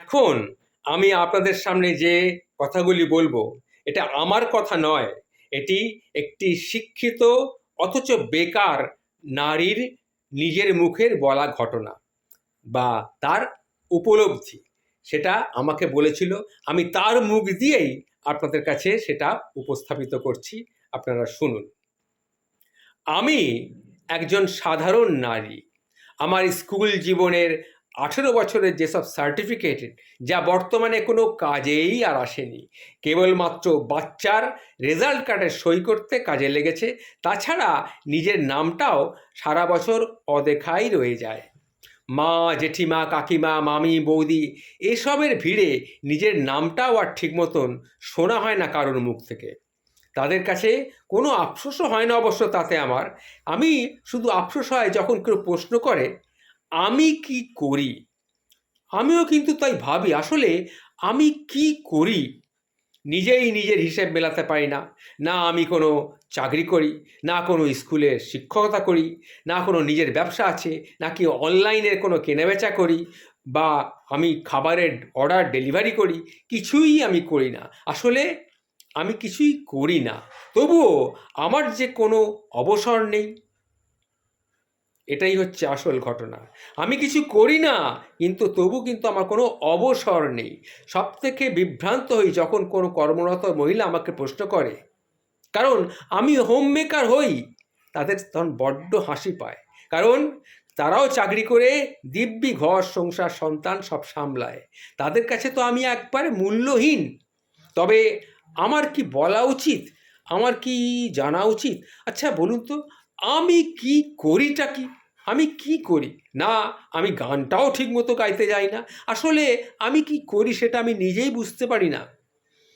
এখন আমি আপনাদের সামনে যে কথাগুলি বলব, এটা আমার কথা নয়, এটি একটি শিক্ষিত, অথচ বেকার নারীর নিজের মুখের বলা ঘটনা বা তার উপলব্ধি। সেটা আমাকে বলেছিল, আমি তার মুখ দিয়েই আপনাদের কাছে সেটা উপস্থাপিত করছি, আপনারা শুনুন। আমি একজন সাধারণ নারী, আমার স্কুল জীবনের আঠেরো বছরের যেসব সার্টিফিকেট যা বর্তমানে কোনো কাজেই আর আসেনি। কেবলমাত্র বাচ্চার রেজাল্ট কার্ডে সই করতে কাজে লেগেছে, তাছাড়া নিজের নামটাও সারা বছর অদেখাই রয়ে যায়। মা, জেঠিমা, কাকিমা, মামি, বৌদি, এসবের ভিড়ে নিজের নামটাও আর ঠিক মতন শোনা হয় না কারোর মুখ থেকে। তাদের কাছে কোনো আফসোসও হয় না অবশ্য তাতে আমার। আমি শুধু আফসোস হয় যখন কেউ প্রশ্ন করে আমি কি করি? আমিও কিন্তু তাই ভাবি, আসলে আমি কি করি? নিজেই নিজের হিসেব মেলাতে পারি না। না আমি কোনো চাকরি করি, না কোনো স্কুলে শিক্ষকতা করি, না কোনো নিজের ব্যবসা আছে নাকি অনলাইনের কোনো কেনাবেচা করি, বা আমি খাবারের অর্ডার ডেলিভারি করি, কিছুই আমি করি না। আসলে আমি কিছুই করি না। তবুও আমার যে কোনো অবসর নেই। এটাই হচ্ছে আসল ঘটনা। আমি কিছু করি না, কিন্তু তবু কিন্তু আমার কোনো অবসর নেই। সব থেকে বিভ্রান্ত হই যখন কোনো কর্মরত মহিলা আমাকে প্রশ্ন করে। কারণ আমি হোম মেকার হই। তাদের তখন বড্ড হাসি পায়। কারণ তারাও চাকরি করে দিব্যি ঘর, সংসার, সন্তান সব সামলায়। তাদের কাছে তো আমি একবারে মূল্যহীন। তবে আমার কি বলা উচিত? আমার কি জানা উচিত? আচ্ছা বলুন তো আমি কি করিটা কি? আমি কি করি? না, আমি গানটাও ঠিকমতো গাইতে যাই না। আসলে আমি কি করি সেটা আমি নিজেই বুঝতে পারি না।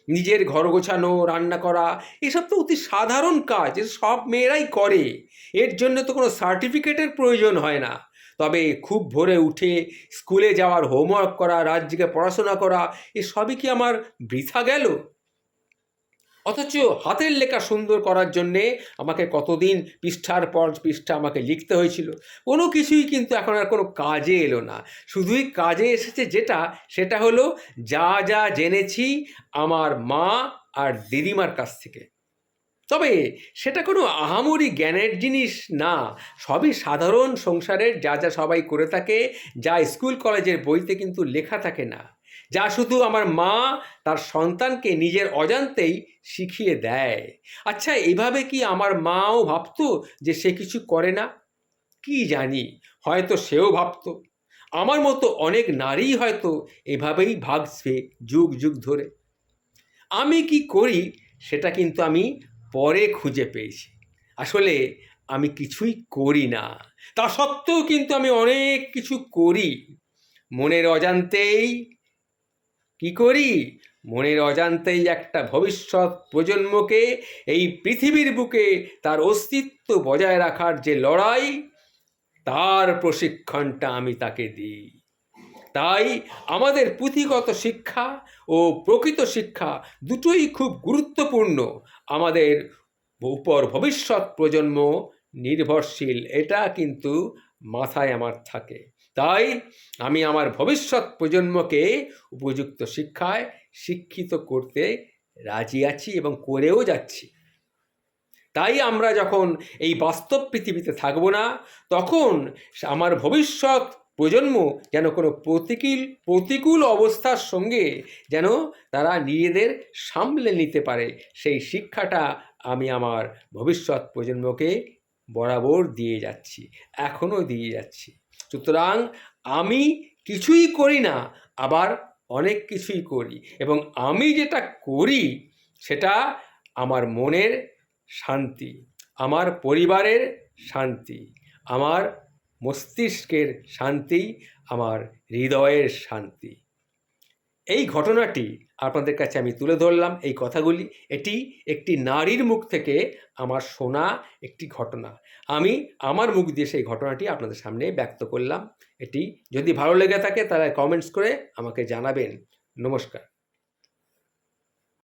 নিজের ঘর গোছানো, রান্না করা, এসব তো অতি সাধারণ কাজ সব মেয়েরাই করে। এর জন্য তো কোনো সার্টিফিকেটের প্রয়োজন হয় না। তবে খুব ভোরে উঠে স্কুলে যাওয়ার হোমওয়ার্ক করা জেগে পড়াশোনা করা, এসবই কি আমার বৃথা গেল? অথচ হাতের লেখা সুন্দর করার জন্যে আমাকে কতদিন পৃষ্ঠার পর পৃষ্ঠা আমাকে লিখতে হয়েছিল। কোনো কিছুই কিন্তু এখন আর কোনো কাজে এলো না। শুধুই কাজে এসেছে যেটা, সেটা হলো যা যা জেনেছি আমার মা আর দিদিমার কাছ থেকে। তবে সেটা কোনো আহামরি জ্ঞানের জিনিস না। সবই সাধারণ সংসারের যা যা সবাই করে থাকে, যা স্কুল কলেজের বইতে কিন্তু লেখা থাকে না। যা শুধু আমার মা তার সন্তানকে নিজের অজান্তেই শিখিয়ে দেয়। আচ্ছা এভাবে কি আমার মাও ভাবতো যে সে কিছু করে না? কি জানি, হয়তো সেও ভাবতো। আমার মতো অনেক নারী হয়তো এভাবেই ভাগছে যুগ যুগ ধরে। আমি কি করি সেটা কিন্তু আমি পরে খুঁজে পেয়েছি। আসলে আমি কিছুই করি না। তা সত্ত্বেও কিন্তু আমি অনেক কিছু করি। মনের অজান্তেই কি করি? মনের অজান্তেই একটা ভবিষ্যৎ প্রজন্মকে এই পৃথিবীর বুকে তার অস্তিত্ব বজায় রাখার যে লড়াই, তার প্রশিক্ষণটা আমি তাকে দিই। তাই আমাদের পুঁথিগত শিক্ষা ও প্রকৃত শিক্ষা দুটোই খুব গুরুত্বপূর্ণ। আমাদের উপর ভবিষ্যৎ প্রজন্ম নির্ভরশীল, এটা কিন্তু মাথায় আমার থাকে। তাই আমি আমার ভবিষ্যৎ প্রজন্মকে উপযুক্ত শিক্ষায় শিক্ষিত করতে রাজি আছি এবং করেও যাচ্ছি। তাই আমরা যখন এই বাস্তব পৃথিবীতে থাকব না, তখন আমার ভবিষ্যৎ প্রজন্ম যেন কোনো প্রতিকূল প্রতিকূল অবস্থার সঙ্গে যেন তারা নিজেদের সামলে নিতে পারে, সেই শিক্ষাটা আমি আমার ভবিষ্যৎ প্রজন্মকে বরাবর দিয়ে যাচ্ছি, এখনও দিয়ে যাচ্ছি। সুতরাং আমি কিছুই করি না, আবার অনেক কিছুই করি এবং আমি যেটা করি সেটা আমার মনের শান্তি, আমার পরিবারের শান্তি, আমার মস্তিষ্কের শান্তি, আমার হৃদয়ের শান্তি। এই ঘটনাটি আপনাদের কাছে আমি তুলে ধরলাম এই কথাগুলি। এটি একটি নারীর মুখ থেকে আমার শোনা একটি ঘটনা। আমি আমার মুখ দিয়ে সেই ঘটনাটি আপনাদের সামনে ব্যক্ত করলাম। এটি যদি ভালো লেগে থাকে তাহলে কমেন্টস করে আমাকে জানাবেন। নমস্কার।